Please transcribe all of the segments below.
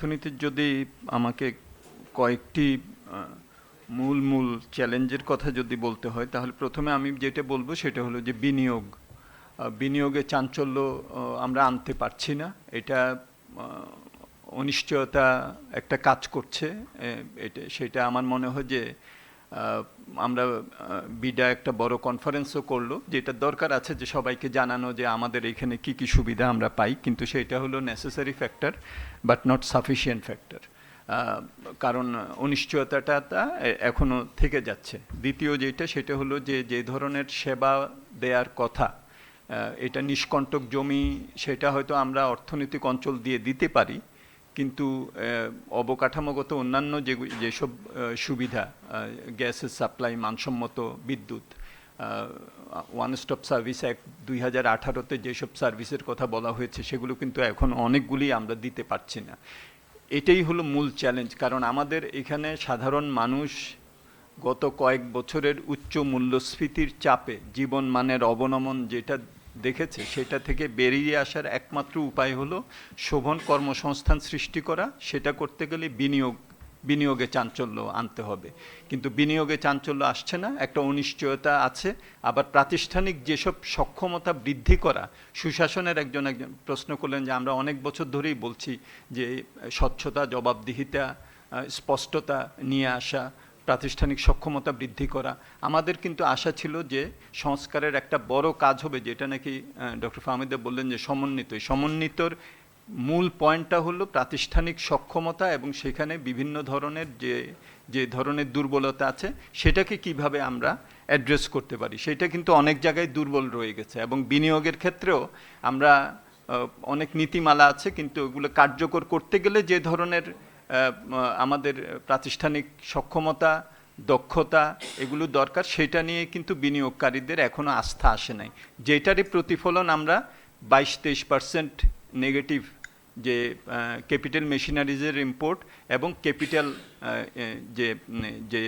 অর্থনীতির যদি আমাকে কয়েকটি মূল মূল চ্যালেঞ্জের কথা যদি বলতে হয়, তাহলে প্রথমে আমি যেটা বলব সেটা হলো যে বিনিয়োগ। বিনিয়োগে চাঞ্চল্য আমরা আনতে পারছি না। এটা অনিশ্চয়তা একটা কাজ করছে। এটা, সেটা আমার মনে হয় যে আমরা বিডা একটা বড় কনফারেন্সও করল, যেটা দরকার আছে যে সবাইকে জানানো যে আমাদের এখানে কি কি সুবিধা আমরা পাই, কিন্তু সেটা হলো necessary factor but not sufficient factor কারণ অনিশ্চয়তাটা তা এ- এখনও থেকে যাচ্ছে। দ্বিতীয় যেটা, সেটা হলো যে যে ধরনের সেবা দেওয়ার কথা এটা নিষ্কণ্টক জমি, সেটা হয়তো আমরা অর্থনৈতিক অঞ্চল দিয়ে দিতে পারি কিন্তু অবকাঠামোগত অন্যান্য যে, যেসব সুবিধা গ্যাসের সাপ্লাই, মানসম্মত বিদ্যুৎ ওয়ান স্টপ সার্ভিস অ্যাক্ট দুই হাজার আঠারোতে যেসব সার্ভিসের কথা বলা হয়েছে, সেগুলো কিন্তু এখন অনেকগুলি আমরা দিতে পারছি না। এটাই হলো মূল চ্যালেঞ্জ, কারণ আমাদের এখানে সাধারণ মানুষ গত কয়েক বছরের উচ্চ মূল্যস্ফীতির চাপে জীবন মানের অবনমন যেটা দেখেছে, সেটা থেকে বেরিয়ে আসার একমাত্র উপায় হলো শোভন কর্মসংস্থান সৃষ্টি করা। সেটা করতে গেলে বিনিয়োগ, বিনিয়োগে চাঞ্চল্য আনতে হবে। কিন্তু বিনিয়োগে চাঞ্চল্য আসছে না, একটা অনিশ্চয়তা আছে। আবার প্রাতিষ্ঠানিক যেসব সক্ষমতা বৃদ্ধি করা, সুশাসনের একজন একজন প্রশ্ন করলেন যে, আমরা অনেক বছর ধরেই বলছি যে, স্বচ্ছতা, জবাবদিহিতা স্পষ্টতা নিয়ে আসা প্রাতিষ্ঠানিক সক্ষমতা বৃদ্ধি করা। আমাদের কিন্তু আশা ছিল যে সংস্কারের একটা বড় কাজ হবে, যেটা নাকি ডক্টর ফাহমিদা বললেন যে সমন্বিত। সমন্বিতর মূল পয়েন্টটা হলো প্রাতিষ্ঠানিক সক্ষমতা এবং সেখানে বিভিন্ন ধরনের যে যে ধরনের দুর্বলতা আছে, সেটাকে কীভাবে আমরা অ্যাড্রেস করতে পারি, সেটা কিন্তু অনেক জায়গায় দুর্বল রয়ে গেছে এবং বিনিয়োগের ক্ষেত্রেও আমরা অনেক নীতিমালা আছে, কিন্তু ওগুলো কার্যকর করতে গেলে যে ধরনের আমাদের প্রাতিষ্ঠানিক সক্ষমতা, দক্ষতা এগুলো দরকার। সেটা নিয়ে কিন্তু বিনিয়োগকারীদের এখনও আস্থা আসে নাই। যেটারই প্রতিফলন আমরা বাইশ তেইশ পার্সেন্ট নেগেটিভ যে ক্যাপিটাল মেশিনারিজের ইম্পোর্ট এবং ক্যাপিটাল যে যে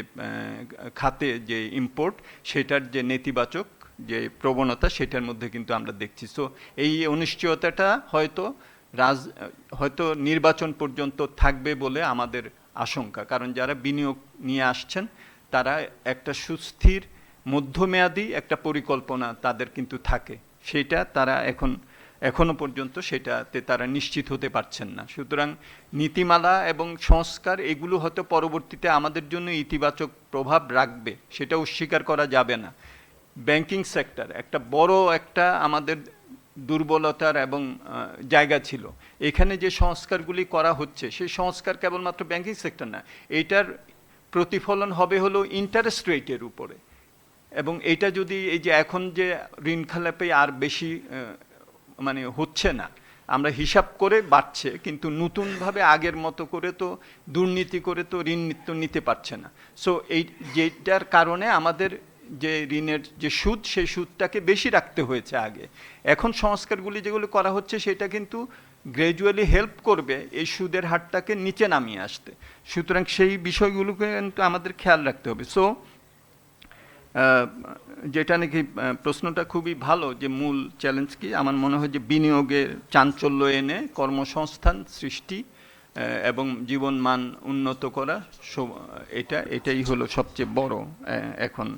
খাতে যে ইম্পোর্ট, সেটার যে নেতিবাচক যে প্রবণতা, সেটার মধ্যে কিন্তু আমরা দেখছি। সো এই অনিশ্চয়তাটা হয়তো রাজ, হয়তো নির্বাচন পর্যন্ত থাকবে বলে আমাদের আশঙ্কা। কারণ যারা বিনিয়োগ নিয়ে আসছেন, তারা একটা সুস্থির, মধ্যমেয়াদী একটা পরিকল্পনা তাদের কিন্তু থাকে। সেটা তারা এখন, এখনও পর্যন্ত সেটাতে তারা নিশ্চিত হতে পারছেন না। সুতরাং নীতিমালা এবং সংস্কার এগুলো হয়তো পরবর্তীতে আমাদের জন্য ইতিবাচক প্রভাব রাখবে সেটা অস্বীকার করা যাবে না। ব্যাংকিং সেক্টর, একটা বড় একটা আমাদের দুর্বলতার এবং জায়গা ছিল। এখানে যে সংস্কারগুলি করা হচ্ছে, সেই সংস্কার কেবলমাত্র ব্যাংকিং সেক্টর না এইটার প্রতিফলন হবে হলো ইন্টারেস্ট রেটের উপরে। এবং এটা যদি এই যে এখন যে ঋণ খেলাপে আর বেশি মানে হচ্ছে না, আমরা হিসাব করে বাড়ছে, কিন্তু নতুনভাবে আগের মতো করে তো দুর্নীতি করে তো ঋণ তো নিতে পারছে না। সো এই যেটার কারণে আমাদের যে ঋণের যে সুদ, সেই সুদটাকে বেশি রাখতে হয়েছে আগে। এখন সংস্কারগুলি যেগুলো করা হচ্ছে, সেটা কিন্তু গ্র্যাজুয়ালি হেল্প করবে এই সুদের হারটাকে নিচে নামিয়ে আসতে। সুতরাং সেই বিষয়গুলোকে কিন্তু আমাদের খেয়াল রাখতে হবে। সো যেটা নাকি প্রশ্নটা খুবই ভালো যে মূল চ্যালেঞ্জ কি? আমার মনে হয় যে বিনিয়োগের চাঞ্চল্য এনে কর্মসংস্থান সৃষ্টি এবং জীবন মান উন্নত করা এটা, এটাই হলো সবচেয়ে বড় এখন